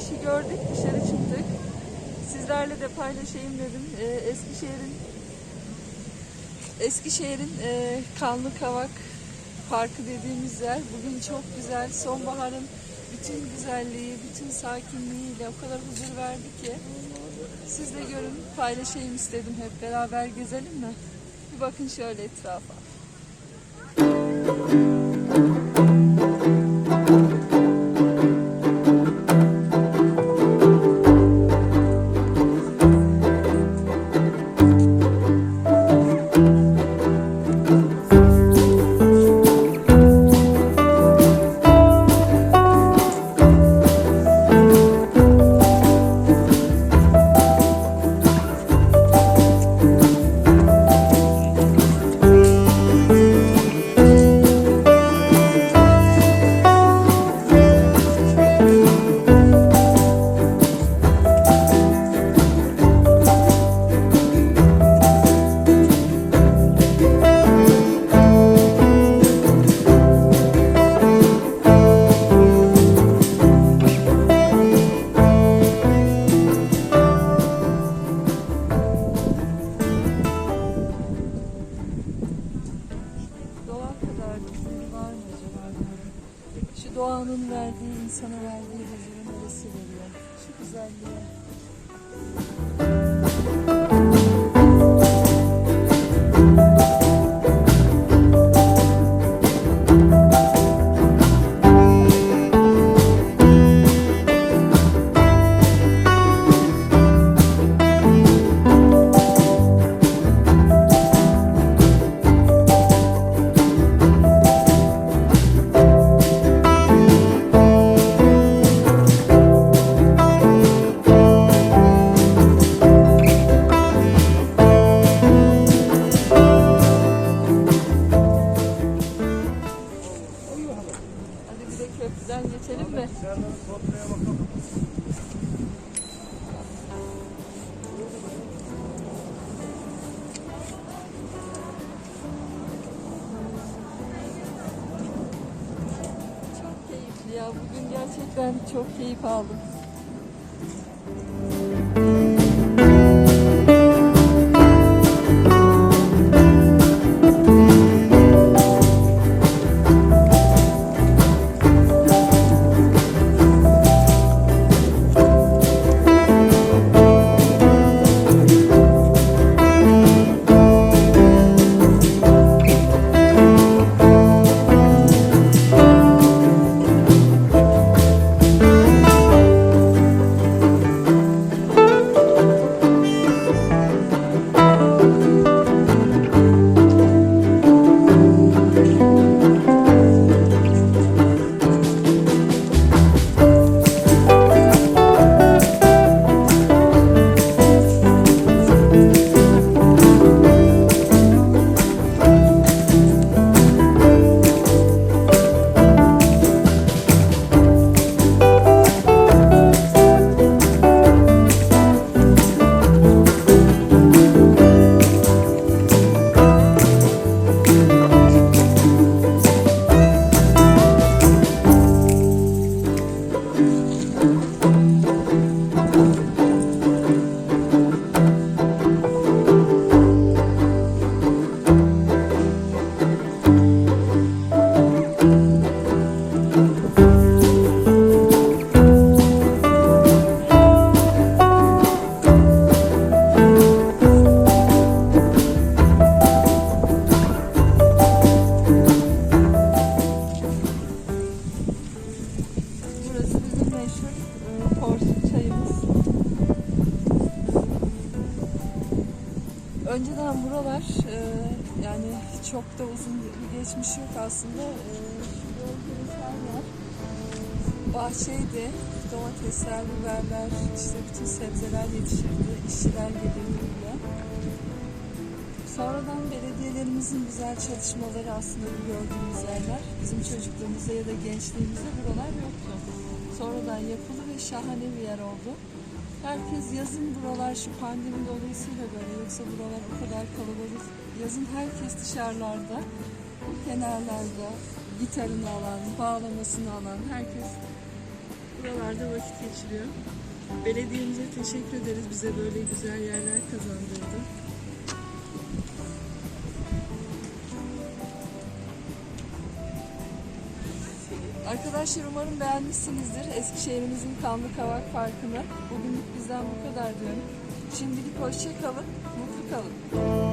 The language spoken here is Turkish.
güneşi gördük, dışarı çıktık. Sizlerle de paylaşayım dedim. Ee, Eskişehir'in Eskişehir'in e, Kanlı Kavak Parkı dediğimiz yer bugün çok güzel. Sonbaharın bütün güzelliği, bütün sakinliğiyle o kadar huzur verdi ki. Siz de görün, paylaşayım istedim. Hep beraber gezelim mi? Bir bakın şöyle etrafa. Doğanın verdiği, insana verdiği huzuru neresi veriyor? Şu güzelliğe. Keyifli ya. Bugün gerçekten çok keyif aldım. Önceden buralar e, yani çok da uzun bir geçmiş yok aslında. E, var. Bahçeydi. Domatesler, biberler, işte bütün sebzeler yetişirdi. İşçiler gelirdi buraya. Sonradan belediyelerimizin güzel çalışmaları aslında bu gördüğümüz yerler. Bizim çocukluğumuzda ya da gençliğimizde buralar yoktu. Sonradan yapıldı ve şahane bir yer oldu. Herkes yazın buralar şu pandemi dolayısıyla böyle yoksa buralar o kadar kalabalık. Yazın herkes dışarılarda, kenarlarda gitarını alan, bağlamasını alan herkes buralarda vakit geçiriyor. Belediyemize teşekkür ederiz bize böyle güzel yerler kazandırdı. Arkadaşlar umarım beğenmişsinizdir Eskişehir'imizin Kanlı Kavak Parkı'nı. Bugünlük bizden bu kadar diyorum. Şimdilik hoşça kalın, mutlu kalın.